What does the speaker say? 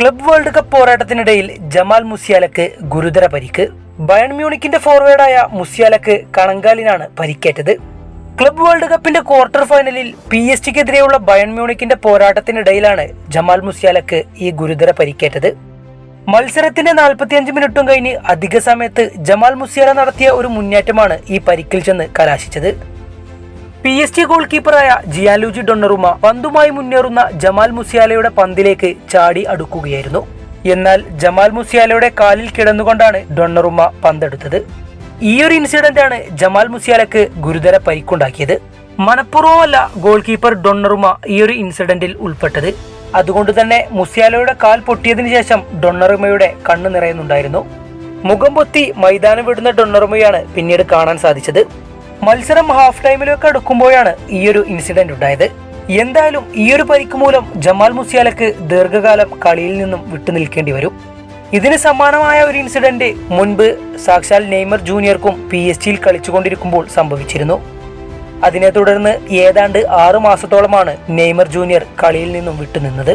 Club world cup പോരാട്ടത്തിനിടയിൽ Jamal മുസിയാലക്ക് ഗുരുതര പരിക്ക്. ബയൺ മ്യൂണിക്കിന്റെ ഫോർവേഡായ മുസിയാലക്ക് കണങ്കാലിനാണ് പരിക്കേറ്റത്. ക്ലബ് വേൾഡ് കപ്പിന്റെ ക്വാർട്ടർ ഫൈനലിൽ പി എസ് ടിക്കെതിരെയുള്ള ബയൺ മ്യൂണിക്കിന്റെ പോരാട്ടത്തിനിടയിലാണ് ജമാൽ മുസിയാലക്ക് ഈ ഗുരുതര പരിക്കേറ്റത്. മത്സരത്തിന്റെ നാൽപ്പത്തിയഞ്ച് മിനിറ്റും കഴിഞ്ഞ് അധിക സമയത്ത് ജമാൽ മുസിയാല നടത്തിയ ഒരു മുന്നേറ്റമാണ് ഈ പരിക്കിൽ ചെന്ന് കലാശിച്ചത്. പി എസ് ടി ഗോൾ കീപ്പറായ ജിയാലൂജി ഡൊണ്ണറുമ പന്തുമായി മുന്നേറുന്ന ജമാൽ മുസിയാലയുടെ പന്തിലേക്ക് ചാടി അടുക്കുകയായിരുന്നു. എന്നാൽ ജമാൽ മുസിയാലയുടെ കാലിൽ കിടന്നുകൊണ്ടാണ് ഡൊണ്ണറുമ പന്തെടുത്തത്. ഈയൊരു ഇൻസിഡന്റ് ആണ് ജമാൽ മുസിയാലയ്ക്ക് ഗുരുതര പരിക്കുണ്ടാക്കിയത് മനഃപൂർവമല്ല ഗോൾ കീപ്പർ ഡൊണ്ണറുമ ഈയൊരു ഇൻസിഡന്റിൽ ഉൾപ്പെട്ടത്. അതുകൊണ്ട് തന്നെ മുസിയാലയുടെ കാൽ പൊട്ടിയതിനു ശേഷം ഡൊണ്ണറുമയുടെ കണ്ണ് നിറയുന്നുണ്ടായിരുന്നു. മുഖം പൊത്തി മൈതാനം വിടുന്ന ഡൊണ്ണറുമയാണ് പിന്നീട് കാണാൻ സാധിച്ചത്. മത്സരം ഹാഫ് ടൈമിലേക്ക് അടുക്കുമ്പോഴാണ് ഈയൊരു ഇൻസിഡന്റ് ഉണ്ടായത്. എന്തായാലും ഈ ഒരു പരിക്ക് മൂലം ജമാൽ മുസിയാലക്ക് ദീർഘകാലം കളിയിൽ നിന്നും വിട്ടുനിൽക്കേണ്ടി വരും. ഇതിന് സമാനമായ ഒരു ഇൻസിഡന്റ് മുൻപ് സാക്ഷാൽ നെയ്മർ ജൂനിയർക്കും പി എസ് ജിയിൽ കളിച്ചുകൊണ്ടിരിക്കുമ്പോൾ സംഭവിച്ചിരുന്നു. അതിനെ തുടർന്ന് ഏതാണ്ട് ആറു മാസത്തോളമാണ് നെയ്മർ ജൂനിയർ കളിയിൽ നിന്നും വിട്ടുനിന്നത്